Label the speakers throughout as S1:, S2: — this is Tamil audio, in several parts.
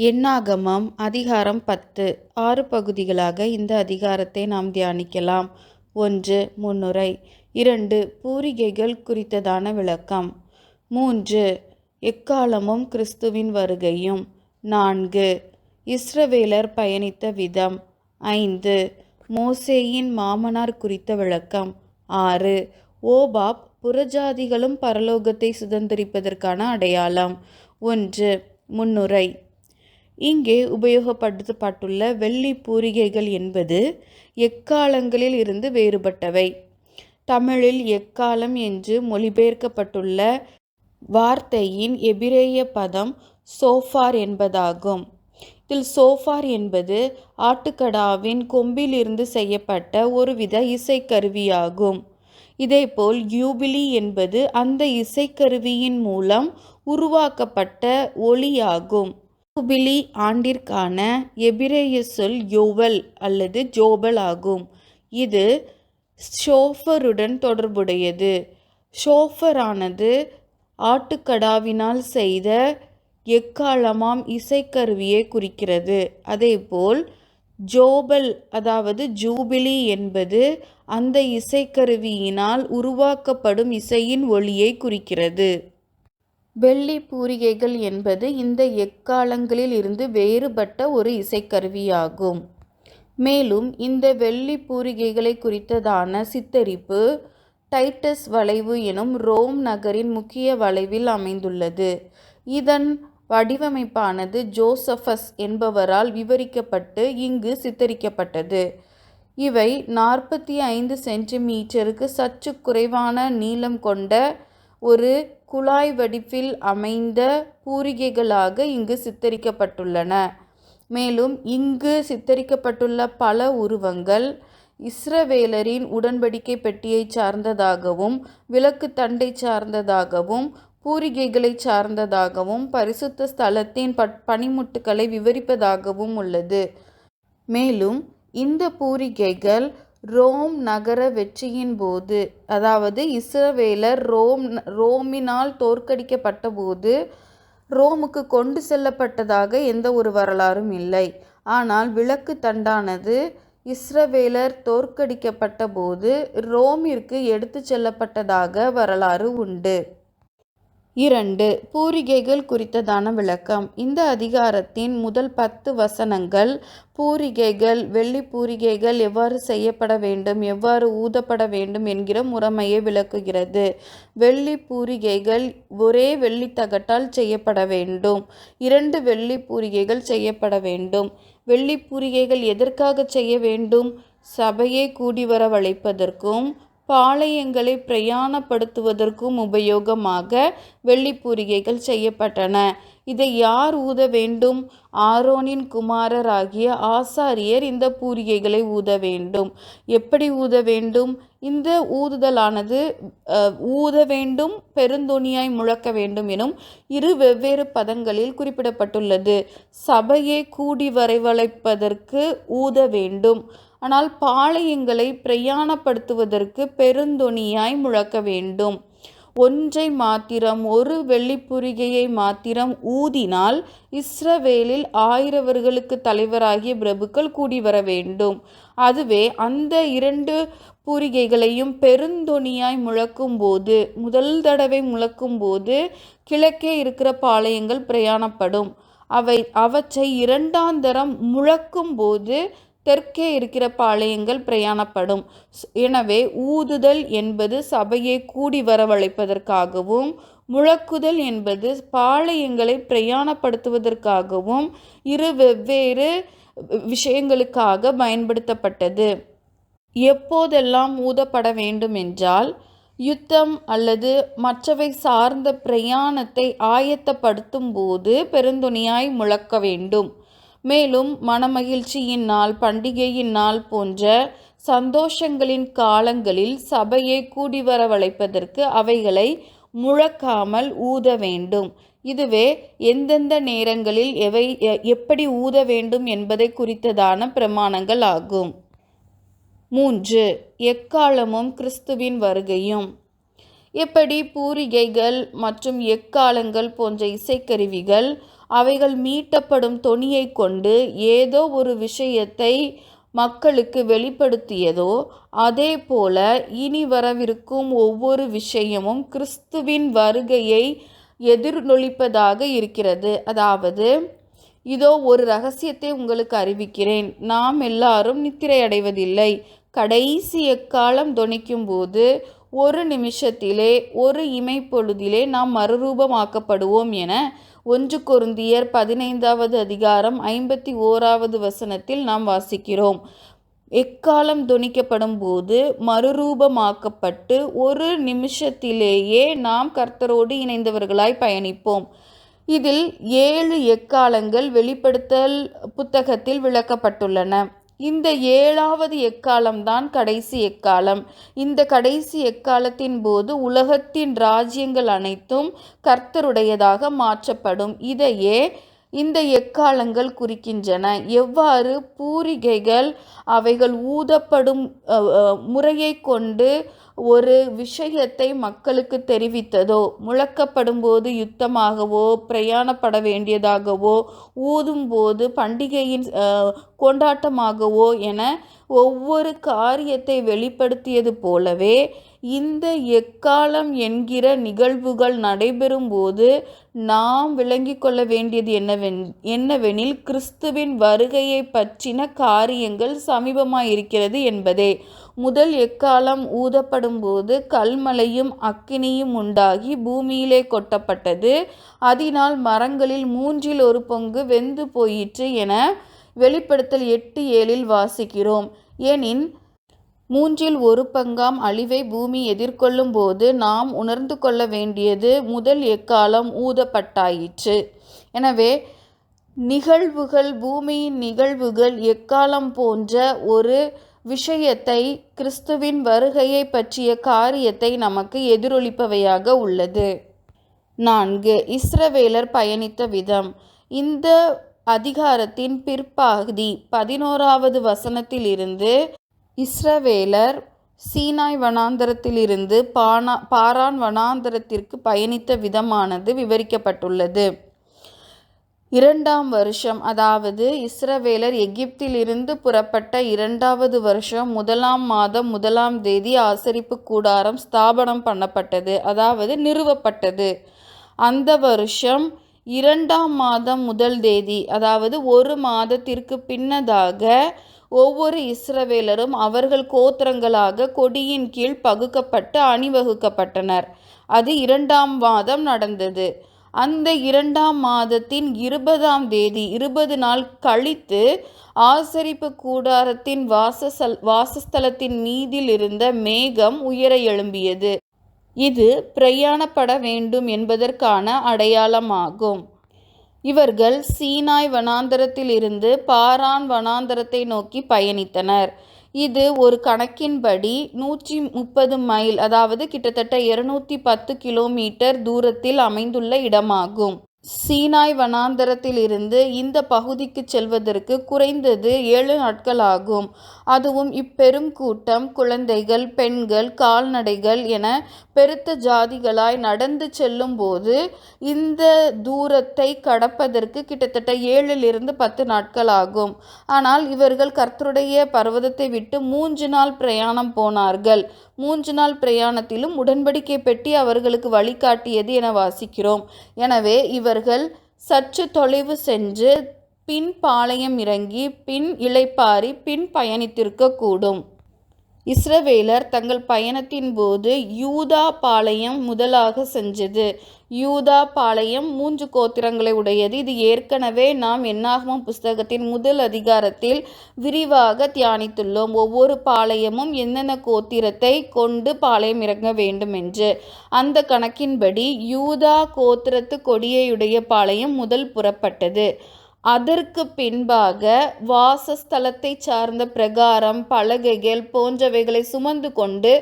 S1: எண்ணாகமம் அதிகாரம் பத்து. ஆறு பகுதிகளாக இந்த அதிகாரத்தை நாம் தியானிக்கலாம். ஒன்று முன்னுரை. இரண்டு பூரிகைகள் குறித்ததான விளக்கம். மூன்று எக்காலமும் கிறிஸ்துவின் வருகையும். நான்கு இஸ்ரவேலர் பயணித்த விதம். ஐந்து மோசேயின் மாமனார் குறித்த விளக்கம். ஆறு ஓபாப் புறஜாதிகளும் பரலோகத்தை சுதந்திரிப்பதற்கான அடையாளம். ஒன்று முன்னுரை. இங்கே உபயோகப்படுத்தப்பட்டுள்ள வெள்ளி பூரிகைகள் என்பது எக்காலங்களில் இருந்து வேறுபட்டவை. தமிழில் எக்காலம் என்று மொழிபெயர்க்கப்பட்டுள்ள வார்த்தையின் எபிரேய பதம் சோஃபார் என்பதாகும். இதில் சோஃபார் என்பது ஆட்டுக்கடாவின் கொம்பிலிருந்து செய்யப்பட்ட ஒருவித இசைக்கருவியாகும். இதேபோல் யூபிலி என்பது அந்த இசைக்கருவியின் மூலம் உருவாக்கப்பட்ட ஒளியாகும் யூபிலி ஆண்டிற்கான எபிரேய சொல் யோவல் அல்லது ஜோபல் ஆகும். இது ஷோஃபருடன் தொடர்புடையது. ஷோஃபரானது ஆட்டுக்கடாவினால் செய்த எக்காலமாம் இசைக்கருவியை குறிக்கிறது. அதேபோல் ஜோபல் அதாவது ஜூபிலி என்பது அந்த இசைக்கருவியினால் உருவாக்கப்படும் இசையின் ஒளியை குறிக்கிறது. வெள்ளி பூரிகைகள் என்பது இந்த எக்காலங்களில் இருந்து வேறுபட்ட ஒரு இசைக்கருவியாகும். மேலும் இந்த வெள்ளி பூரிகைகளை குறித்ததான சித்தரிப்பு டைட்டஸ் வளைவு எனும் ரோம் நகரின் முக்கிய வளைவில் அமைந்துள்ளது. இதன் வடிவமைப்பானது ஜோசஃபஸ் என்பவரால் விவரிக்கப்பட்டு இங்கு சித்தரிக்கப்பட்டது. இவை நாற்பத்தி ஐந்து சென்டிமீட்டருக்கு சற்று குறைவான நீளம் கொண்ட ஒரு குழாய் வடிப்பில் அமைந்த பூரிகைகளாக இங்கு சித்தரிக்கப்பட்டுள்ளன. மேலும் இங்கு சித்தரிக்கப்பட்டுள்ள பல உருவங்கள் இஸ்ரவேலரின் உடன்படிக்கை பெட்டியை சார்ந்ததாகவும் விளக்கு தண்டை சார்ந்ததாகவும் பூரிகைகளை சார்ந்ததாகவும் பரிசுத்த ஸ்தலத்தின் பட் பனிமுட்டுகளை விவரிப்பதாகவும் உள்ளது. மேலும் இந்த பூரிகைகள் ரோம் நகர வெற்றியின் போது அதாவது இஸ்ரவேலர் ரோம் ரோமினால் தோற்கடிக்கப்பட்ட போது ரோமுக்கு கொண்டு செல்லப்பட்டதாக எந்த ஒரு வரலாறும் இல்லை. ஆனால் விளக்கு தண்டானது இஸ்ரவேலர் தோற்கடிக்கப்பட்ட போது ரோமிற்கு எடுத்து செல்லப்பட்டதாக வரலாறு உண்டு. இரண்டு பூரிகைகள் குறித்ததான விளக்கம். இந்த அதிகாரத்தின் முதல் பத்து வசனங்கள் பூரிகைகள் வெள்ளி பூரிகைகள் எவ்வாறு செய்யப்பட வேண்டும் எவ்வாறு ஊதப்பட வேண்டும் என்கிற முறைமையை விளக்குகிறது. வெள்ளி பூரிகைகள் ஒரே வெள்ளி தகட்டால் செய்யப்பட வேண்டும். இரண்டு வெள்ளி பூரிகைகள் செய்யப்பட வேண்டும். வெள்ளி பூரிகைகள் எதற்காக செய்ய வேண்டும்? சபையை கூடி வரவழைப்பதற்கும் பாளையங்களை பிரயாணப்படுத்துவதற்கும் உபயோகமாக வெள்ளிப்பூரிகைகள் செய்யப்பட்டன. இதை யார் ஊத வேண்டும்? ஆரோனின் குமாரராகிய ஆசாரியர் இந்த பூரிகைகளை ஊத வேண்டும். எப்படி ஊத வேண்டும்? இந்த ஊதுதலானது ஊத வேண்டும் பெருந்தொனியாய் முழக்க வேண்டும் எனும் இரு வெவ்வேறு பதங்களில் குறிப்பிடப்பட்டுள்ளது. சபையை கூடி வரைவழைப்பதற்கு ஊத வேண்டும். ஆனால் பாளையங்களை பிரயாணப்படுத்துவதற்கு பெருந்தொனியாய் முழக்க வேண்டும். ஒன்றை மாத்திரம் ஒரு வெள்ளிப்புரிகையை மாத்திரம் ஊதினால் இஸ்ரவேலில் ஆயிரவர்களுக்கு தலைவராகிய பிரபுக்கள் கூடி வர வேண்டும். அதுவே அந்த இரண்டு பூரிகைகளையும் பெருந்தொனியாய் முழக்கும் போது முதல் தடவை முழக்கும் போது கிழக்கே இருக்கிற பாளையங்கள் பிரயாணப்படும். அவை அவற்றை இரண்டாந்தரம் முழக்கும் போது தெற்கே இருக்கிற பாளையங்கள் பிரயாணப்படும். எனவே ஊதுதல் என்பது சபையை கூடி வரவழைப்பதற்காகவும் முழக்குதல் என்பது பாளையங்களை பிரயாணப்படுத்துவதற்காகவும் இரு வெவ்வேறு விஷயங்களுக்காக பயன்படுத்தப்பட்டது. எப்போதெல்லாம் ஊதப்பட வேண்டும் என்றால் யுத்தம் அல்லது மற்றவை சார்ந்த பிரயாணத்தை ஆயத்தப்படுத்தும் போது பெருந்துணியாய் முழக்க வேண்டும். மேலும் மனமகிழ்ச்சியின் நாள் பண்டிகையின் நாள் போன்ற சந்தோஷங்களின் காலங்களில் சபையை கூடி வரவழைப்பதற்கு அவைகளை முழக்காமல் ஊத வேண்டும். இதுவே எந்தெந்த நேரங்களில் எவை எப்படி ஊத வேண்டும் என்பதை குறித்ததான பிரமாணங்கள் ஆகும். மூன்று எக்காலமும் கிறிஸ்துவின் வருகையும். எப்படி பூரிகைகள் மற்றும் எக்காலங்கள் போன்ற இசைக்கருவிகள் அவைகள் மீட்டப்படும் தொனியை கொண்டு ஏதோ ஒரு விஷயத்தை மக்களுக்கு வெளிப்படுத்தியதோ அதே போல இனி வரவிருக்கும் ஒவ்வொரு விஷயமும் கிறிஸ்துவின் வருகையை எதிர்நொலிப்பதாக இருக்கிறது. அதாவது இதோ ஒரு ரகசியத்தை உங்களுக்கு அறிவிக்கிறேன். நாம் எல்லாரும் நித்திரை அடைவதில்லை கடைசி எக்காலம் துணிக்கும் போது ஒரு நிமிஷத்திலே ஒரு இமைப்பொழுதிலே நாம் மறுரூபமாக்கப்படுவோம் என ஒன்று கொருந்தியர் பதினைந்தாவது அதிகாரம் ஐம்பத்தி ஓராவது வசனத்தில் நாம் வாசிக்கிறோம். எக்காலம் தொனிக்கப்படும் போது மறுரூபமாக்கப்பட்டு ஒரு நிமிஷத்திலேயே நாம் கர்த்தரோடு இணைந்தவர்களாய் பயணிப்போம். இதில் ஏழு எக்காலங்கள் வெளிப்படுத்தல் புத்தகத்தில் விளக்கப்பட்டுள்ளன. இந்த ஏழாவது எக்காலம்தான் கடைசி எக்காலம். இந்த கடைசி எக்காலத்தின் போது உலகத்தின் ராஜ்யங்கள் அனைத்தும் கர்த்தருடையதாக மாற்றப்படும். இதையே இந்த எக்காலங்கள் குறிக்கின்றன. எவ்வாறு பூரிகைகள் அவைகள் ஊதப்படும் முறையை கொண்டு ஒரு விஷயத்தை மக்களுக்கு தெரிவித்ததோ முழக்கப்படும்போது யுத்தமாகவோ பிரயாணப்பட வேண்டியதாகவோ ஊதும்போது பண்டிகையின் கொண்டாட்டமாகவோ என ஒவ்வொரு காரியத்தை வெளிப்படுத்தியது போலவே இந்த எக்காலம் என்கிற நிகழ்வுகள் நடைபெறும்போது நாம் விளங்கி கொள்ள வேண்டியது என்னவென் என்னவெனில் கிறிஸ்துவின் வருகையை பற்றின காரியங்கள் சமீபமாயிருக்கிறது என்பதே. முதல் எக்காலம் ஊதப்படும் போது கல்மலையும் அக்கினியும் உண்டாகி பூமியிலே கொட்டப்பட்டது. அதனால் மரங்களில் மூன்றில் ஒரு பங்கு வெந்து போயிற்று என வெளிப்படுத்தல் எட்டு ஏழில் வாசிக்கிறோம். எனின் மூன்றில் ஒரு பங்காம் அழிவை பூமி எதிர்கொள்ளும் போது நாம் உணர்ந்து கொள்ள வேண்டியது முதல் எக்காலம் ஊதப்பட்டாயிற்று. எனவே நிகழ்வுகள் பூமியின் நிகழ்வுகள் எக்காலம் போன்ற ஒரு விஷயத்தை கிறிஸ்துவின் வருகையை பற்றிய காரியத்தை நமக்கு எதிரொலிப்பவையாக உள்ளது. நான்கு இஸ்ரவேலர் பயணித்த விதம். இந்த அதிகாரத்தின் பிற்பகுதி பதினோராவது வசனத்திலிருந்து இஸ்ரவேலர் சீனாய் வனாந்தரத்திலிருந்து பானா பாரான் வனாந்தரத்திற்கு பயணித்த விதமானது விவரிக்கப்பட்டுள்ளது. இரண்டாம் வருஷம் அதாவது இஸ்ரவேலர் எகிப்திலிருந்து புறப்பட்ட இரண்டாவது வருஷம் முதலாம் மாதம் முதலாம் தேதி ஆசரிப்பு கூடாரம் ஸ்தாபனம் பண்ணப்பட்டது அதாவது நிறுவப்பட்டது. அந்த வருஷம் இரண்டாம் மாதம் முதல் தேதி அதாவது ஒரு மாதத்திற்கு பின்னதாக ஒவ்வொரு இஸ்ரவேலரும் அவர்கள் கோத்திரங்களாக கொடியின் கீழ் பகுக்கப்பட்டு அணிவகுக்கப்பட்டனர். அது இரண்டாம் மாதம் நடந்தது. அந்த இரண்டாம் மாதத்தின் இருபதாம் தேதி இருபது நாள் கழித்து ஆசரிப்பு கூடாரத்தின் வாசசல் வாசஸ்தலத்தின் மீதில் இருந்த மேகம் உயர எழும்பியது. இது பிரயாணப்பட வேண்டும் என்பதற்கான அடையாளமாகும். இவர்கள் சீனாய் வனாந்தரத்திலிருந்து பாரான் வனாந்தரத்தை நோக்கி பயணித்தனர். இது ஒரு கணக்கின்படி நூற்றி முப்பது மைல் அதாவது கிட்டத்தட்ட இருநூத்தி பத்து கிலோமீட்டர் தூரத்தில் அமைந்துள்ள இடமாகும். சீனாய் வனாந்தரத்திலிருந்து இந்த பகுதிக்கு செல்வதற்கு குறைந்தது ஏழு நாட்கள் ஆகும் அதுவும் இப்பெரும் கூட்டம் குழந்தைகள் பெண்கள் கால்நடைகள் என பெருத்த ஜாதிகளாய் நடந்து செல்லும்போது இந்த தூரத்தை கடப்பதற்கு கிட்டத்தட்ட ஏழிலிருந்து பத்து நாட்கள் ஆகும் ஆனால் இவர்கள் கர்த்தருடைய பர்வதத்தை விட்டு மூன்று நாள் பிரயாணம் போனார்கள். மூன்று நாள் பிரயாணத்திலும் உடன்படிக்கை பெட்டி அவர்களுக்கு வழிகாட்டியது என வாசிக்கிறோம். எனவே இவர்கள் சற்று தொலைவு சென்று பின் பாளையம் இறங்கி பின் இளைப்பாரி பின் பயணித்திருக்கக்கூடும் இஸ்ரவேலர் தங்கள் பயணத்தின் போது யூதா பாளையம் முதலாக செஞ்சது யூதா பாளையம் மூன்று கோத்திரங்களை உடையது. இது ஏற்கனவே நாம் என்னாகமம் புஸ்தகத்தின் முதல் அதிகாரத்தில் விரிவாக தியானித்துள்ளோம். ஒவ்வொரு பாளையமும் என்னென்ன கோத்திரத்தை கொண்டு பாளையம் இறங்க வேண்டும் என்று. அந்த கணக்கின்படி யூதா கோத்திரத்து கொடியையுடைய பாளையம் முதல் புறப்பட்டது. அதற்கு பின்பாக வாசஸ்தலத்தை சார்ந்த பிரகாரம் பலகைகள் போன்றவைகளை சுமந்து கொண்டு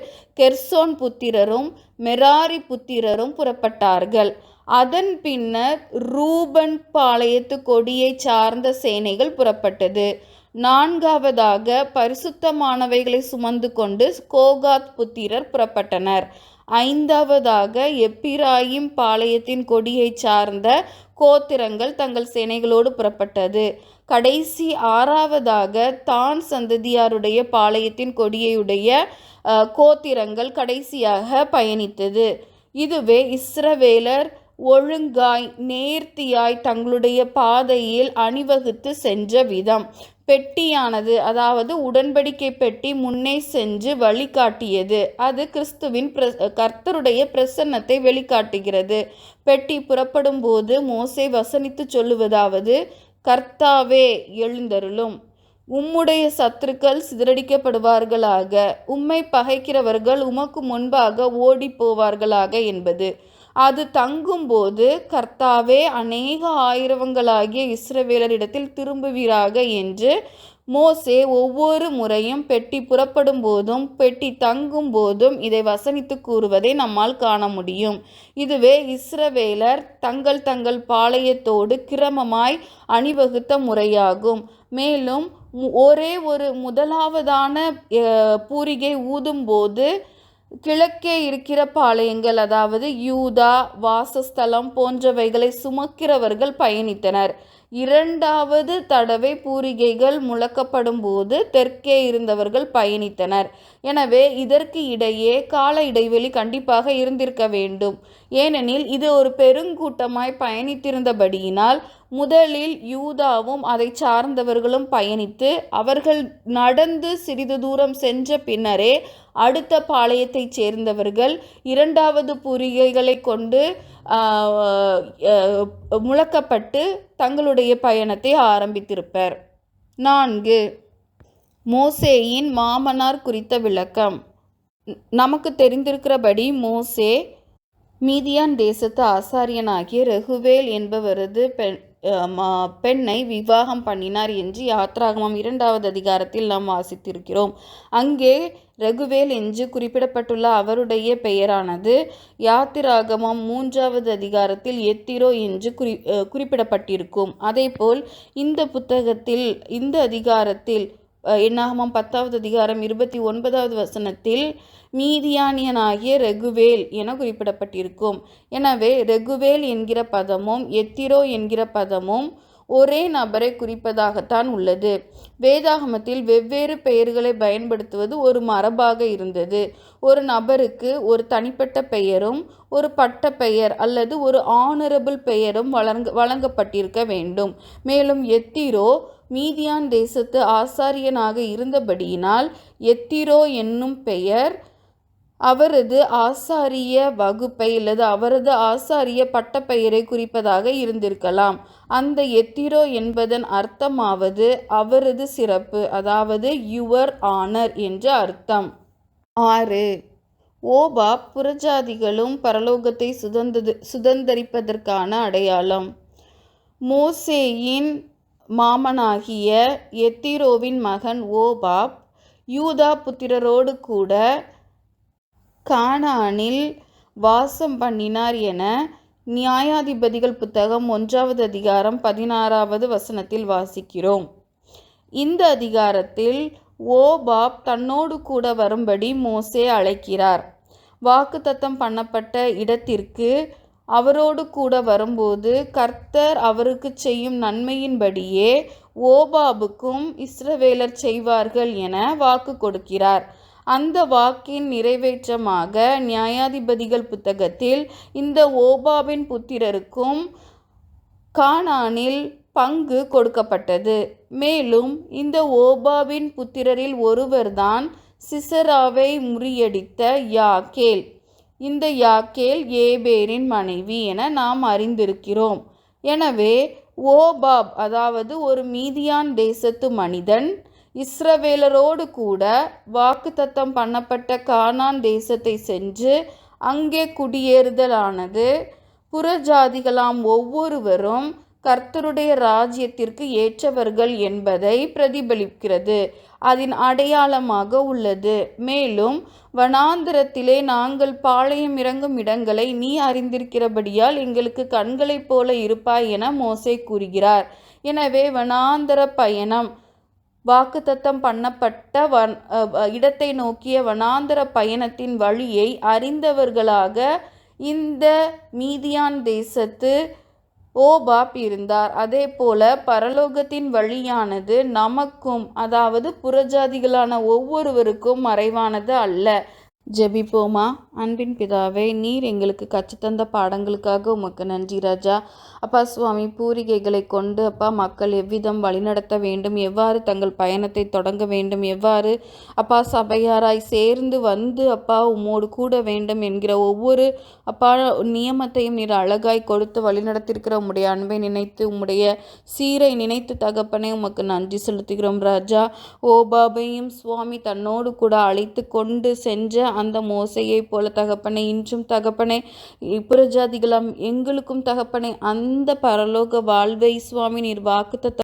S1: கெர்சோன் புத்திரரும் மெராரி புத்திரரும் புறப்பட்டார்கள். அதன் பின்னர் ரூபன் பாளையத்து கொடியை சார்ந்த சேனைகள் புறப்பட்டது. நான்காவதாக பரிசுத்தமானவைகளை சுமந்து கொண்டு கோகாத் புத்திரர் புறப்பட்டனர். ஐந்தாவதாக எப்பிராயிம் பாளையத்தின் கொடியைச் சார்ந்த கோத்திரங்கள் தங்கள் சேனைகளோடு புறப்பட்டது. கடைசி ஆறாவதாக தான் சந்ததியாருடைய பாளையத்தின் கொடியையுடைய கோத்திரங்கள் கடைசியாக பயணித்தது. இதுவே இஸ்ரவேலர் ஒழுங்காய் நேர்த்தியாய் தங்களுடைய பாதையில் அணிவகுத்து சென்ற விதம். பெட்டியானது அதாவது உடன்படிக்கை பெட்டி முன்னே சென்று வழிகாட்டியது. அது கிறிஸ்துவின் பிர கர்த்தருடைய பிரசன்னத்தை வெளிக்காட்டுகிறது. பெட்டி புறப்படும் போது மோசே வசனித்து சொல்லுவதாவது கர்த்தாவே எழுந்தருளும். உம்முடைய சத்துருக்கள் சிதறடிக்கப்படுவார்களாக. உம்மை பகைக்கிறவர்கள் உமக்கு முன்பாக ஓடி போவார்களாக என்பது. அது தங்கும்போது கர்த்தாவே அநேக ஆயிரவங்களாகிய இஸ்ரவேலரிடத்தில் திரும்புவீராக என்று மோசே ஒவ்வொரு முறையும் பெட்டி புறப்படும் போதும் பெட்டி தங்கும் போதும் இதை வசனித்து கூறுவதை நம்மால் காண முடியும். இதுவே இஸ்ரவேலர் தங்கள் தங்கள் பாளையத்தோடு கிரமமாய் அணிவகுத்த முறையாகும். மேலும் ஒரே ஒரு முதலாவதான பூரிகை ஊதும்போது கிழக்கே இருக்கிற பாளையங்கள் அதாவது யூதா வாசஸ்தலம் போன்றவைகளை சுமக்கிறவர்கள் பயணித்தனர். இரண்டாவது தடவை பூரிகைகள் முழக்கப்படும் போது தெற்கே இருந்தவர்கள் பயணித்தனர். எனவே இதற்கு இடையே கால இடைவெளி கண்டிப்பாக இருந்திருக்க வேண்டும். ஏனெனில் இது ஒரு பெருங்கூட்டமாய் பயணித்திருந்தபடியினால் முதலில் யூதாவும் அதை சார்ந்தவர்களும் பயணித்து அவர்கள் நடந்து சிறிது தூரம் சென்ற பின்னரே அடுத்த பாளையத்தைச் சேர்ந்தவர்கள் இரண்டாவது பூரிகைகளை கொண்டு முழக்கப்பட்டு தங்களுடைய பயணத்தை ஆரம்பித்திருப்பர். நான்கு மோசேயின் மாமனார் குறித்த விளக்கம். நமக்கு தெரிந்திருக்கிறபடி மோசே மீதியான் தேசத்து ஆசாரியனாகிய ரகுவேல் என்பவரது பெண் பெண்ணை விவாகம் பண்ணினார் என்று யாத்ராகமம் இரண்டாவது அதிகாரத்தில் நாம் வாசித்திருக்கிறோம். அங்கே ரகுவேல் என்று குறிப்பிடப்பட்டுள்ள அவருடைய பெயரானது யாத்திராகமம் மூன்றாவது அதிகாரத்தில் எத்திரோ என்று குறி குறிப்பிடப்பட்டிருக்கும். அதேபோல் இந்த புத்தகத்தில் இந்த அதிகாரத்தில் என்னாகமம் பத்தாவது அதிகாரம் இருபத்தி ஒன்பதாவது வசனத்தில் மீதியானியனாகிய ரெகுவேல் என குறிப்பிடப்பட்டிருக்கும். எனவே ரெகுவேல் என்கிற பதமும் எத்திரோ என்கிற பதமும் ஒரே நபரை குறிப்பதாகத்தான் உள்ளது. வேதாகமத்தில் வெவ்வேறு பெயர்களை பயன்படுத்துவது ஒரு மரபாக இருந்தது. ஒரு நபருக்கு ஒரு தனிப்பட்ட பெயரும் ஒரு பட்ட பெயர் அல்லது ஒரு ஆனரபிள் பெயரும் வழங்க வழங்கப்பட்டிருக்க வேண்டும். மேலும் எத்திரோ மீதியான் தேசத்து ஆசாரியனாக இருந்தபடியினால் எத்திரோ என்னும் பெயர் அவரது ஆசாரிய வகுப்பை அல்லது அவரது ஆசாரிய பட்டப்பெயரை குறிப்பதாக இருந்திருக்கலாம். அந்த எத்திரோ என்பதன் அர்த்தமாவது அவரது சிறப்பு அதாவது யுவர் ஆனர் என்ற அர்த்தம். ஆறு. ஓபா புறஜாதிகளும் பரலோகத்தை சுதந்தது சுதந்தரிப்பதற்கான அடையாளம். மோசேயின் மாமனாகிய எத்திரோவின் மகன் ஓபாப் யூதா புத்திரரோடு கூட கானானில் வாசம் பண்ணினார் என நியாயாதிபதிகள் புத்தகம் ஒன்றாவது அதிகாரம் பதினாறாவது வசனத்தில் வாசிக்கிறோம். இந்த அதிகாரத்தில் ஓபாப் தன்னோடு கூட வரும்படி மோசே அழைக்கிறார். வாக்குத்தத்தம் பண்ணப்பட்ட இடத்திற்கு அவரோடு கூட வரும்போது கர்த்தர் அவருக்கு செய்யும் நன்மையின்படியே ஓபாபுக்கும் இஸ்ரவேலர் செய்வார்கள் என வாக்கு கொடுக்கிறார். அந்த வாக்கின் நிறைவேற்றமாக நியாயாதிபதிகள் புத்தகத்தில் இந்த ஓபாபின் புத்திரருக்கும் கானானில் பங்கு கொடுக்கப்பட்டது. மேலும் இந்த ஓபாபின் புத்திரரில் ஒருவர்தான் சிசராவை முறியடித்த யாக்கேல். இந்த யாக்கேல் ஏபேரின் மனைவி என நாம் அறிந்திருக்கிறோம். எனவே ஓபாப் அதாவது ஒரு மீதியான் தேசத்து மனிதன் இஸ்ரவேலரோடு கூட வாக்குத்தத்தம் பண்ணப்பட்ட கானான் தேசத்தை சென்று அங்கே குடியேறுதலானது. புறஜாதிகளாம் ஒவ்வொருவரும் கர்த்தருடைய ராஜ்யத்திற்கு ஏற்றவர்கள் என்பதை பிரதிபலிக்கிறது. அதன் அடையாளமாக உள்ளது. மேலும் வனாந்திரத்திலே நாங்கள் பாளையம் இறங்கும் இடங்களை நீ அறிந்திருக்கிறபடியால் எங்களுக்கு கண்களைப் போல இருப்பாய் என மோசே கூறுகிறார். எனவே வனாந்தர பயணம் வாக்குத்தத்தம் பண்ணப்பட்ட வன் இடத்தை நோக்கிய வனாந்தர பயணத்தின் வழியை அறிந்தவர்களாக இந்த மீதியான் தேசத்து ஓபாப் இருந்தார். அதே போல பரலோகத்தின் வழியானது நமக்கும் அதாவது புறஜாதிகளான ஒவ்வொருவருக்கும் மறைவானது அல்ல. ஜெபிப்போமா? அன்பின் பிதாவே நீர் எங்களுக்கு கற்றுத்தந்த பாடங்களுக்காக உமக்கு நன்றி ராஜா. அப்பா சுவாமி பூரிகைகளை கொண்டு அப்பா மக்கள் எவ்விதம் வழிநடத்த வேண்டும் எவ்வாறு தங்கள் பயணத்தை தொடங்க வேண்டும் எவ்வாறு அப்பா சபையாராய் சேர்ந்து வந்து அப்பா உம்மோடு கூட வேண்டும் என்கிற ஒவ்வொரு அப்பா நியமத்தையும் நீர் அழகாய் கொடுத்து வழிநடத்திருக்கிற உம்முடைய அன்பை நினைத்து உம்முடைய சீரை நினைத்து தகப்பனே உமக்கு நன்றி செலுத்துகிறோம் ராஜா. ஓபாபையும் சுவாமி தன்னோடு கூட அழைத்து கொண்டு சென்ற அந்த மோசையை போல தகப்பனை இன்றும் தகப்பனை புறஜாதிகளாம் எங்களுக்கும் தகப்பனை அந்த பரலோக வாழ்வை சுவாமி நீர் வாக்குத்த